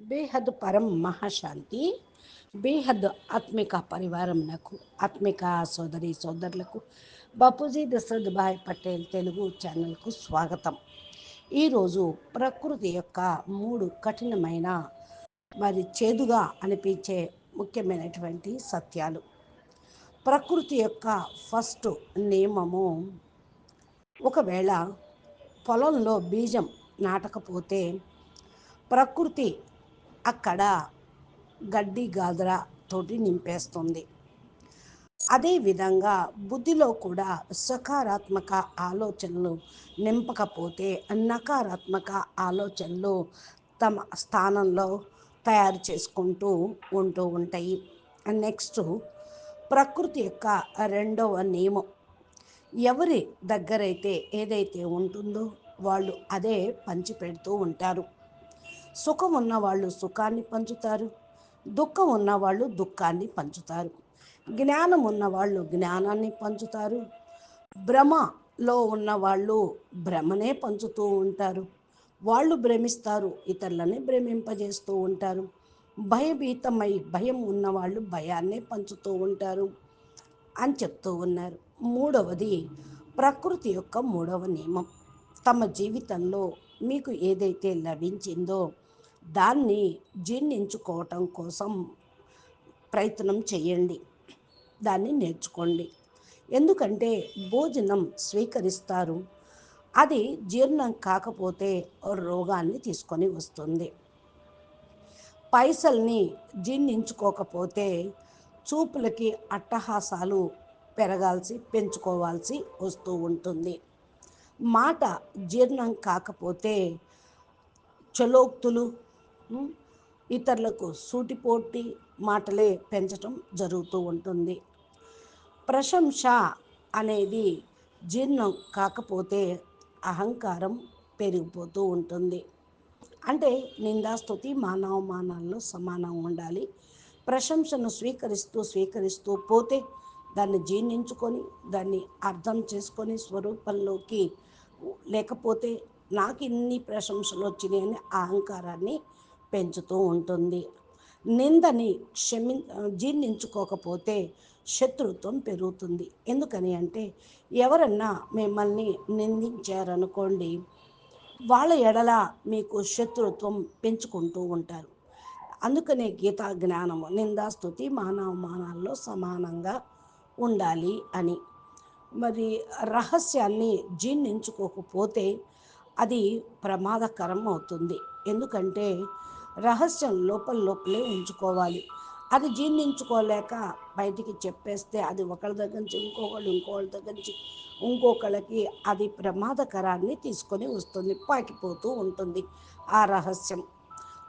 బేహద్ పరం మహాశాంతి బేహద్ ఆత్మిక పరివారంలకు ఆత్మిక సోదరి సోదరులకు బాపూజీ దశరథ్ భాయ్ పటేల్ తెలుగు ఛానల్కు స్వాగతం. ఈరోజు ప్రకృతి యొక్క మూడు కఠినమైన మరి చేదుగా అనిపించే ముఖ్యమైనటువంటి సత్యాలు. ప్రకృతి యొక్క ఫస్ట్ నియమము ఒకవేళ పొలంలో బీజం నాటకపోతే ప్రకృతి అక్కడ గడ్డి గాదర తోటి నింపేస్తుంది. అదేవిధంగా బుద్ధిలో కూడా సకారాత్మక ఆలోచనలు నింపకపోతే నకారాత్మక ఆలోచనలు తమ స్థానంలో తయారు చేసుకుంటూ ఉంటూ ఉంటాయి. నెక్స్ట్ ప్రకృతి యొక్క రెండవ నియమం. ఎవరి దగ్గరైతే ఏదైతే ఉంటుందో వాళ్ళు అదే పంచిపెడుతూ ఉంటారు. సుఖం ఉన్న వాళ్ళు సుఖాన్ని పంచుతారు. దుఃఖం ఉన్న వాళ్ళు దుఃఖాన్ని పంచుతారు. జ్ఞానం ఉన్న వాళ్ళు జ్ఞానాన్ని పంచుతారు. భ్రమలో ఉన్న వాళ్ళు భ్రమనే పంచుతూ ఉంటారు. వాళ్ళు భ్రమిస్తారు ఇతరులని భ్రమింపజేస్తూ ఉంటారు. భయభీతమై భయం ఉన్నవాళ్ళు భయాన్నే పంచుతూ ఉంటారు అని చెప్తూ ఉన్నారు. మూడవది ప్రకృతి యొక్క మూడవ నియమం. తమ జీవితంలో మీకు ఏదైతే లభించిందో దాన్ని జీర్ణించుకోవటం కోసం ప్రయత్నం చేయండి. దాన్ని నేర్చుకోండి. ఎందుకంటే భోజనం స్వీకరిస్తారు. అది జీర్ణం కాకపోతే రోగాన్ని తీసుకొని వస్తుంది. పైసల్ని జీర్ణించుకోకపోతే చూపులకి అట్టహాసాలు పెరగాల్సి పెంచుకోవాల్సి వస్తూ ఉంటుంది. మాట జీర్ణం కాకపోతే చలోక్తులు ఇతరులకు సూటిపోటి మాటలే పెంచటం జరుగుతూ ఉంటుంది. ప్రశంస అనేది జీర్ణం కాకపోతే అహంకారం పెరిగిపోతూ ఉంటుంది. అంటే నిందాస్తుతి మానవమానాల్లో సమానం ఉండాలి. ప్రశంసను స్వీకరిస్తూ స్వీకరిస్తూ పోతే దాన్ని జీర్ణించుకొని దాన్ని అర్థం చేసుకొని స్వరూపంలోకి లేకపోతే నాకు ఇన్ని ప్రశంసలు వచ్చినాయని అహంకారాన్ని పెంచుతూ ఉంటుంది. నిందని క్షమి జీర్ణించుకోకపోతే శత్రుత్వం పెరుగుతుంది. ఎందుకని అంటే ఎవరన్నా మిమ్మల్ని నిందించారనుకోండి వాళ్ళ ఎడల మీకు శత్రుత్వం పెంచుకుంటూ ఉంటారు. అందుకనే గీతా జ్ఞానము నిందాస్తుతి మానవమానాల్లో సమానంగా ఉండాలి అని. మరి రహస్యాన్ని జీర్ణించుకోకపోతే అది ప్రమాదకరం అవుతుంది. ఎందుకంటే రహస్యం లోపల లోపలే ఉంచుకోవాలి. అది జీర్ణించుకోలేక బయటికి చెప్పేస్తే అది ఒకరి దగ్గర నుంచి ఇంకొకళ్ళు ఇంకొకళ్ళ దగ్గర నుంచి ఇంకొకళ్ళకి అది ప్రమాదకరాన్ని తీసుకొని వస్తుంది పాకిపోతూ ఉంటుంది ఆ రహస్యం.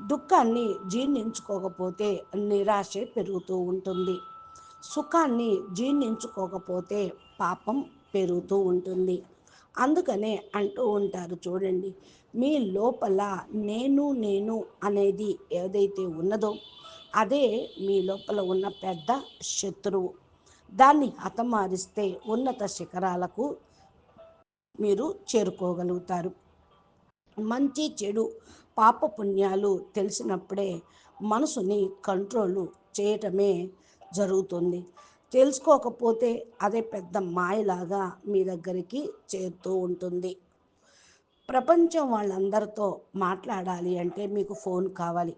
దుఃఖాన్ని జీర్ణించుకోకపోతే నిరాశ పెరుగుతూ ఉంటుంది. సుఖాన్ని జీర్ణించుకోకపోతే పాపం పెరుగుతూ ఉంటుంది. అందుకనే అంటూ ఉంటారు చూడండి మీ లోపల నేను నేను అనేది ఏదైతే ఉన్నదో అదే మీ లోపల ఉన్న పెద్ద శత్రువు. దాన్ని హతమారిస్తే ఉన్నత శిఖరాలకు మీరు చేరుకోగలుగుతారు. మంచి చెడు పాప పుణ్యాలు తెలిసినప్పుడే మనసుని కంట్రోల్ చేయటమే జరుగుతుంది. తెలుసుకోకపోతే అదే పెద్ద మాయలాగా మీ దగ్గరికి చేరుతూ ఉంటుంది. ప్రపంచం వాళ్ళందరితో మాట్లాడాలి అంటే మీకు ఫోన్ కావాలి.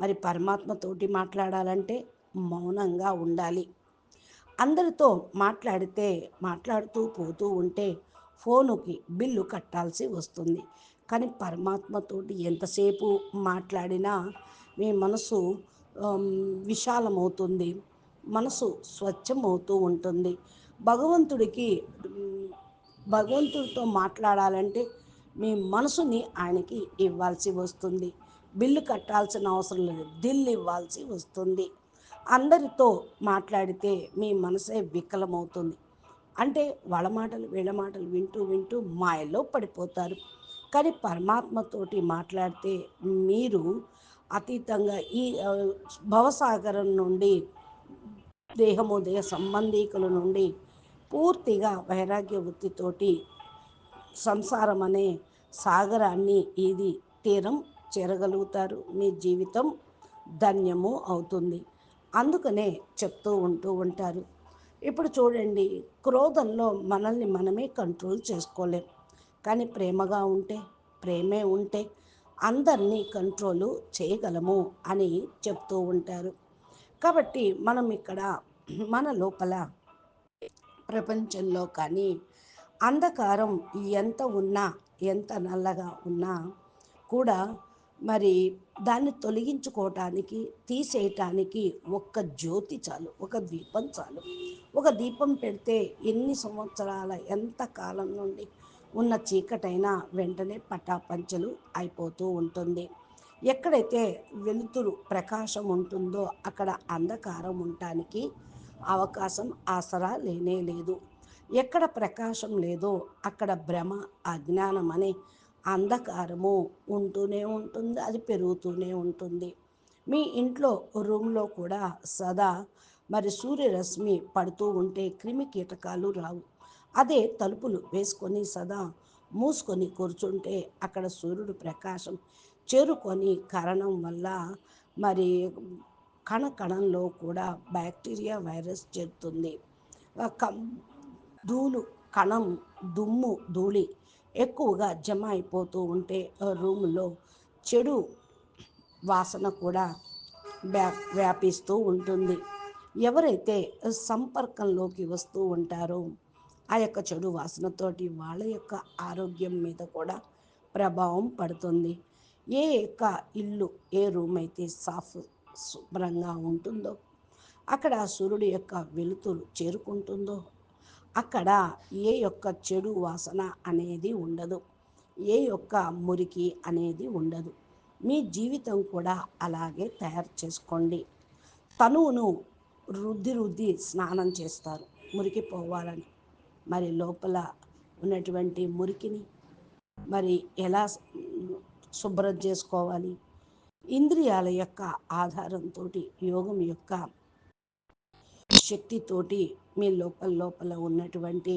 మరి పరమాత్మతోటి మాట్లాడాలంటే మౌనంగా ఉండాలి. అందరితో మాట్లాడితే మాట్లాడుతూ పోతూ ఉంటే ఫోనుకి బిల్లు కట్టాల్సి వస్తుంది. కానీ పరమాత్మతోటి ఎంతసేపు మాట్లాడినా మీ మనసు విశాలమవుతుంది. మనసు స్వచ్ఛమవుతూ ఉంటుంది. భగవంతుడికి భగవంతుడితో మాట్లాడాలంటే మీ మనసుని ఆయనకి ఇవ్వాల్సి వస్తుంది. బిల్లు కట్టాల్సిన అవసరం లేదు. దిల్ ఇవ్వాల్సి వస్తుంది. అందరితో మాట్లాడితే మీ మనసే వికలమవుతుంది. అంటే వాళ్ళ మాటలు వీళ్ళ మాటలు వింటూ వింటూ మాయలో పడిపోతారు. కానీ పరమాత్మతోటి మాట్లాడితే మీరు అతీతంగా ఈ భవసాగరం నుండి దేహము దేహ సంబంధీకుల నుండి పూర్తిగా వైరాగ్య వృత్తితోటి సంసారం అనే సాగరాన్ని ఇది తీరం చేరగలుగుతారు. మీ జీవితం ధన్యము అవుతుంది. అందుకనే చెప్తూ ఉంటూ ఉంటారు. ఇప్పుడు చూడండి క్రోధంలో మనల్ని మనమే కంట్రోల్ చేసుకోలేం. కానీ ప్రేమగా ఉంటే ప్రేమే ఉంటే అందరినీ కంట్రోలు చేయగలము అని చెప్తూ ఉంటారు. కాబట్టి మనం ఇక్కడ మన లోపల ప్రపంచంలో కానీ అంధకారం ఎంత ఉన్నా ఎంత నల్లగా ఉన్నా కూడా మరి దాన్ని తొలగించుకోవటానికి తీసేయటానికి ఒక్క జ్యోతి చాలు ఒక దీపం చాలు. ఒక దీపం పెడితే ఎన్ని సంవత్సరాల ఎంత కాలం నుండి ఉన్న చీకటైనా వెంటనే పటాపంచలు అయిపోతూ ఉంటుంది. ఎక్కడైతే వెలుతురు ప్రకాశం ఉంటుందో అక్కడ అంధకారం ఉండటానికి అవకాశం ఆసరా లేనే లేదు. ఎక్కడ ప్రకాశం లేదో అక్కడ భ్రమ అజ్ఞానం అనే అంధకారము ఉంటూనే ఉంటుంది అది పెరుగుతూనే ఉంటుంది. మీ ఇంట్లో రూమ్లో కూడా సదా మరి సూర్యరశ్మి పడుతూ ఉంటే క్రిమి కీటకాలు రావు. అదే తలుపులు వేసుకొని సదా మూసుకొని కూర్చుంటే అక్కడ సూర్యుడు ప్రకాశం చేరుకొని కారణం వల్ల మరి కణ కణంలో కూడా బ్యాక్టీరియా వైరస్ చేరుతుంది. ధూళు కణం దుమ్ము ధూళి ఎక్కువగా జమ అయిపోతూ ఉంటే రూములో చెడు వాసన కూడా వ్యా వ్యాపిస్తూ ఉంటుంది. ఎవరైతే సంపర్కంలోకి వస్తూ ఉంటారో ఆ యొక్క చెడు వాసనతోటి వాళ్ళ యొక్క ఆరోగ్యం మీద కూడా ప్రభావం పడుతుంది. ఏ యొక్క ఇల్లు ఏ రూమ్ అయితే సాఫ్ శుభ్రంగా ఉంటుందో అక్కడ సూర్యుడి యొక్క వెలుతురు చేరుకుంటుందో అక్కడ ఏ యొక్క చెడు వాసన అనేది ఉండదు ఏ యొక్క మురికి అనేది ఉండదు. మీ జీవితం కూడా అలాగే తయారు చేసుకోండి. తనువును రుద్ది రుద్ది స్నానం చేస్తారు. మురికి పోవాలని. మరి లోపల ఉన్నటువంటి మురికిని మరి ఎలా శుభ్రం చేసుకోవాలి. ఇంద్రియాల యొక్క ఆధారంతో యోగం యొక్క శక్తితోటి మీ లోపల లోపల ఉన్నటువంటి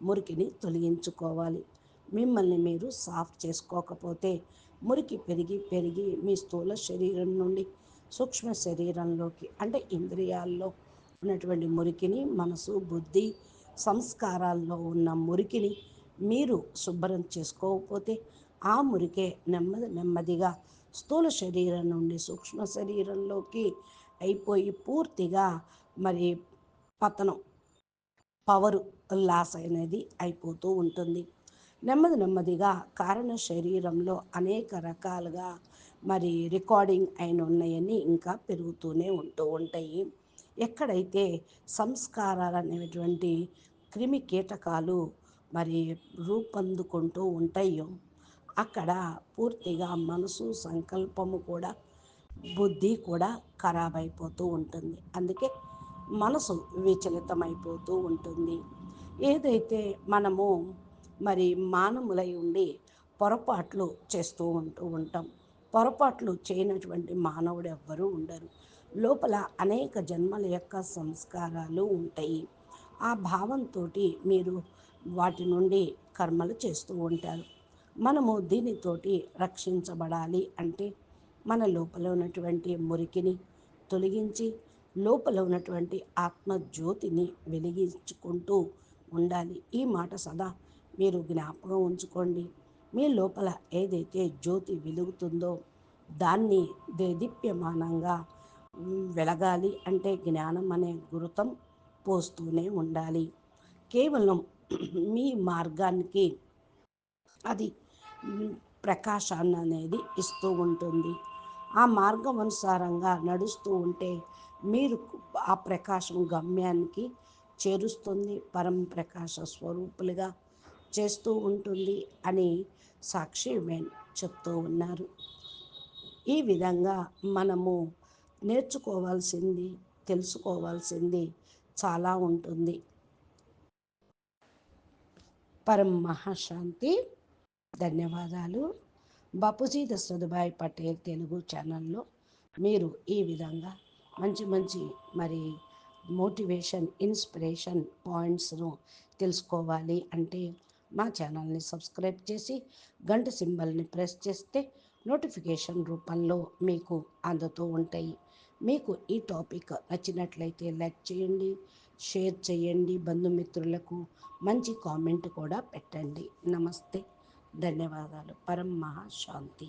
మురికిని తొలగించుకోవాలి. మిమ్మల్ని మీరు సాఫ్ చేసుకోకపోతే మురికి పెరిగి పెరిగి మీ స్థూల శరీరం నుండి సూక్ష్మ శరీరంలోకి అంటే ఇంద్రియాల్లో ఉన్నటువంటి మురికిని మనసు బుద్ధి సంస్కారాల్లో ఉన్న మురికిని మీరు శుభ్రం చేసుకోకపోతే ఆ మురికే నెమ్మది నెమ్మదిగా స్థూల శరీరం నుండి సూక్ష్మ శరీరంలోకి అయిపోయి పూర్తిగా మరి పతనం పవరు లాస్ అనేది అయిపోతూ ఉంటుంది. నెమ్మది నెమ్మదిగా కారణ శరీరంలో అనేక రకాలుగా మరి రికార్డింగ్ అయిన ఉన్నాయని ఇంకా పెరుగుతూనే ఉంటూ ఉంటాయి. ఎక్కడైతే సంస్కారాలు అనేటువంటి క్రిమి కీటకాలు మరి రూపొందుకుంటూ ఉంటాయో అక్కడ పూర్తిగా మనసు సంకల్పము కూడా బుద్ధి కూడా ఖరాబ్ అయిపోతూ ఉంటుంది. అందుకే మనసు విచలితమైపోతూ ఉంటుంది. ఏదైతే మనము మరి మానవులై ఉండి పొరపాట్లు చేస్తూ ఉంటూ ఉంటాం పొరపాట్లు చేయనటువంటి మానవుడు ఎవ్వరూ ఉండరు. లోపల అనేక జన్మల యొక్క సంస్కారాలు ఉంటాయి. ఆ భావంతో మీరు వాటి నుండి కర్మలు చేస్తూ ఉంటారు. మనము దీనితోటి రక్షించబడాలి అంటే మన లోపల ఉన్నటువంటి మురికిని తొలగించి లోపల ఉన్నటువంటి ఆత్మజ్యోతిని వెలిగించుకుంటూ ఉండాలి. ఈ మాట సదా మీరు జ్ఞాపకం ఉంచుకోండి. మీ లోపల ఏదైతే జ్యోతి వెలుగుతుందో దాన్ని దేదీప్యమానంగా వెలగాలి అంటే జ్ఞానం అనే గురుతం పోస్తూనే ఉండాలి. కేవలం మీ మార్గానికి అది ప్రకాశాన్ని అనేది ఇస్తూ ఉంటుంది. ఆ మార్గం అనుసారంగా నడుస్తూ ఉంటే మీరు ఆ ప్రకాశం గమ్యానికి చేరుస్తుంది. పరం ప్రకాశ స్వరూపులుగా చేస్తూ ఉంటుంది అని సాక్షి వెన్ చెప్తూ ఉన్నారు. ఈ విధంగా మనము నేర్చుకోవాల్సింది తెలుసుకోవాల్సింది చాలా ఉంటుంది. పరం మహాశాంతి. ధన్యవాదాలు. బాపూజీ దశరథభాయ్ పటేల్ తెలుగు ఛానల్లో మీరు ఈ విధంగా మంచి మంచి మరి మోటివేషన్ ఇన్స్పిరేషన్ పాయింట్స్ను తెలుసుకోవాలి అంటే మా ఛానల్ని సబ్స్క్రైబ్ చేసి గంట సింబల్ని ప్రెస్ చేస్తే నోటిఫికేషన్ రూపంలో మీకు అందుతూ ఉంటాయి. మీకు ఈ టాపిక్ నచ్చినట్లయితే లైక్ చేయండి షేర్ చేయండి బంధుమిత్రులకు మంచి కామెంట్ కూడా పెట్టండి. నమస్తే. ధన్యవాదాలు. పరం మహాశాంతి